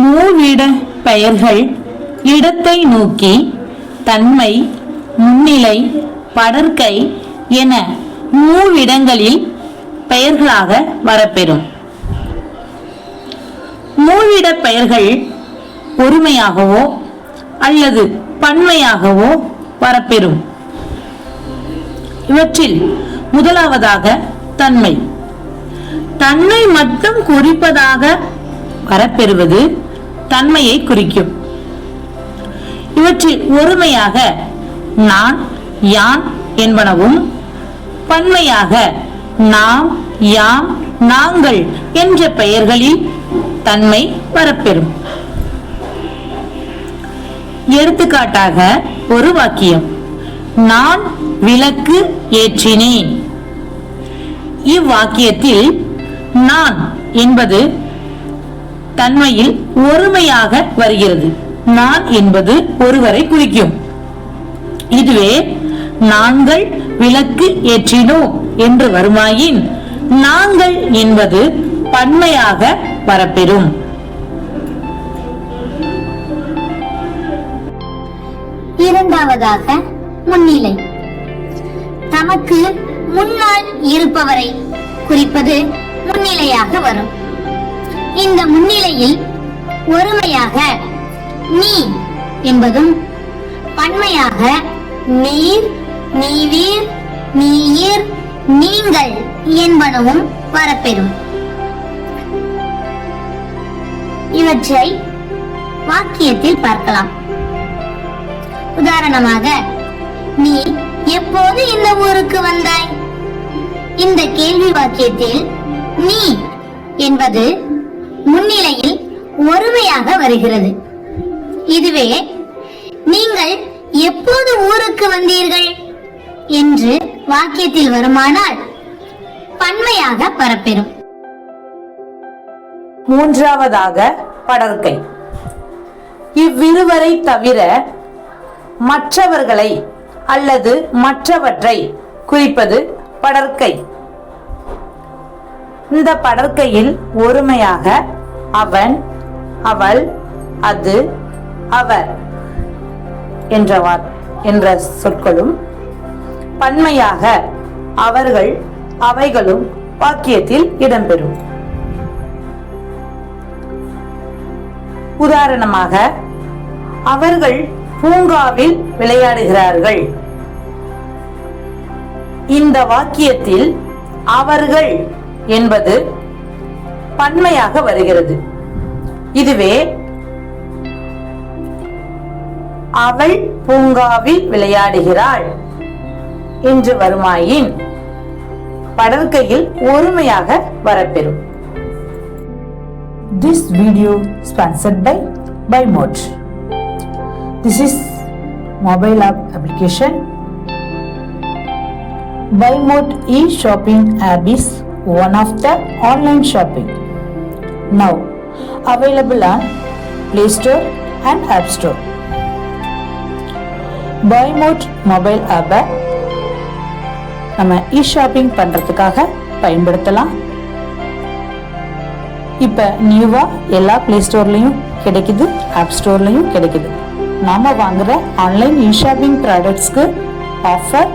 மூவிட பெயர்கள் இடத்தை நோக்கி தன்மை முன்னிலை படற்கை என மூவிடங்களில் பெயர்களாக வரப்பெறும். மூவிட பெயர்கள் ஒருமையாகவோ அல்லது பன்மையாகவோ வரப்பெறும். இவற்றில் முதலாவதாக தன்மை. தன்மை மட்டும் குறிப்பதாக வரப்பெறுவது தன்மையை குறிக்கும். இவற்றில் ஒருமையாக நான் யான் என்பனவும் பன்மையாக நாம் யாம் நாங்கள் என்ற பெயர்களில் தன்மை வரப்பெறும். எடுத்துக்காட்டாக ஒரு வாக்கியம். நான் விளக்கு ஏற்றினேன். இவ்வாக்கியத்தில் நான் என்பது தன்மையில் ஒருமையாக வருகிறது. நான் என்பது ஒருவரை குறிக்கும். இதுவே நாங்கள் விளக்கு ஏற்றினோம் என்று வருமாயின் நாங்கள் என்பது பன்மையாக வரப்பெறும். இரண்டாவதாக முன்னிலை. தமக்கு முன்னால் இருப்பவரை குறிப்பது முன்னிலையாக வரும். இந்த முன்னிலையில் ஒருமையாக நீ என்பதும் பன்மையாக நீர் நீவீர் நீயீர் நீங்கள் என்பனவும் வரப்பெறும். இவற்றை வாக்கியத்தில் பார்க்கலாம். உதாரணமாக நீ எப்போது இந்த ஊருக்கு வந்தாய்? இந்த கேள்வி வாக்கியத்தில் நீ என்பது முன்னிலையில் ஒருமையாக வருகிறது. இதுவே நீங்கள் எப்போது ஊருக்கு வந்தீர்கள்? என்று வாக்கியத்தில் வருமானால் பன்மையாக பரப்பெறும். மூன்றாவதாக படர்க்கை இவ்விருவரை தவிர மற்றவர்களை அல்லது மற்றவற்றை குறிப்பது படர்க்கை இந்த படர்க்கையில் ஒருமையாக அவன் அவள் அது அவர் என்ற என்ற சொற்களும் பன்மையாக அவர்கள் அவைகளும் வாக்கியத்தில் இடம்பெறும். உதாரணமாக அவர்கள் பூங்காவில் விளையாடுகிறார்கள். இந்த வாக்கியத்தில் அவர்கள் என்பது பன்மையாக வருகிறது இதுவே அவள் பூங்காவில் விளையாடுகிறாள் என்று வருமாயின் படற்கையில் ஒருமையாக வரப்பெறும் this video sponsored by BuyMode this is mobile app application BuyMode e shopping office one of the online shopping. Now available on Play Store and App Store. BuyMode mobile ஆப்பை நம்ம இ ஷாப்பிங் பண்ணுறதுக்காக பயன்படுத்தலாம் இப்போ நியூவாக எல்லா play ஸ்டோர்லேயும் கிடைக்குது app ஸ்டோர்லேயும் கிடைக்குது நாம் வாங்குகிற ஆன்லைன் இ ஷாப்பிங் ப்ராடக்ட்ஸ்க்கு ஆஃபர்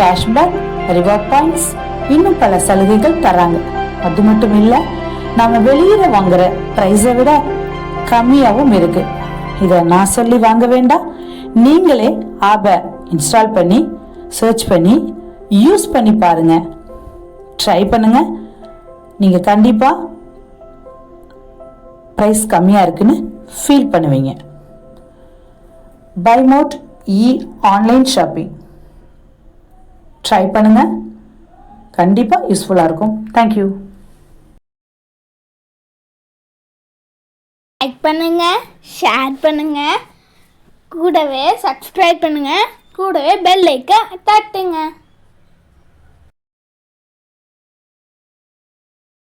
கேஷ்பேக் ரிவார்ட் பாயிண்ட்ஸ் இன்னும் பல சலுகைகள் தராங்க. அது மட்டும் இல்லை நாம வெளியில் வாங்குற ப்ரைஸை விட கம்மியாகவும் இருக்கு. இதை நான் சொல்லி வாங்க வேண்டாம். நீங்களே ஆபை இன்ஸ்டால் பண்ணி சர்ச் பண்ணி யூஸ் பண்ணி பாருங்க. ட்ரை பண்ணுங்க. நீங்கள் கண்டிப்பாக ப்ரைஸ் கம்மியாக இருக்குன்னு ஃபீல் பண்ணுவீங்க. பைமோட் இ ஆன்லைன் ஷாப்பிங் ட்ரை பண்ணுங்க. கண்டிப்பாக யூஸ்ஃபுல்லாக இருக்கும். தேங்க்யூ லைக் பண்ணுங்க ஷேர் பண்ணுங்க கூடவே சப்ஸ்கிரைப் பண்ணுங்க கூடவே பெல் ஐக்க தட்டுங்க.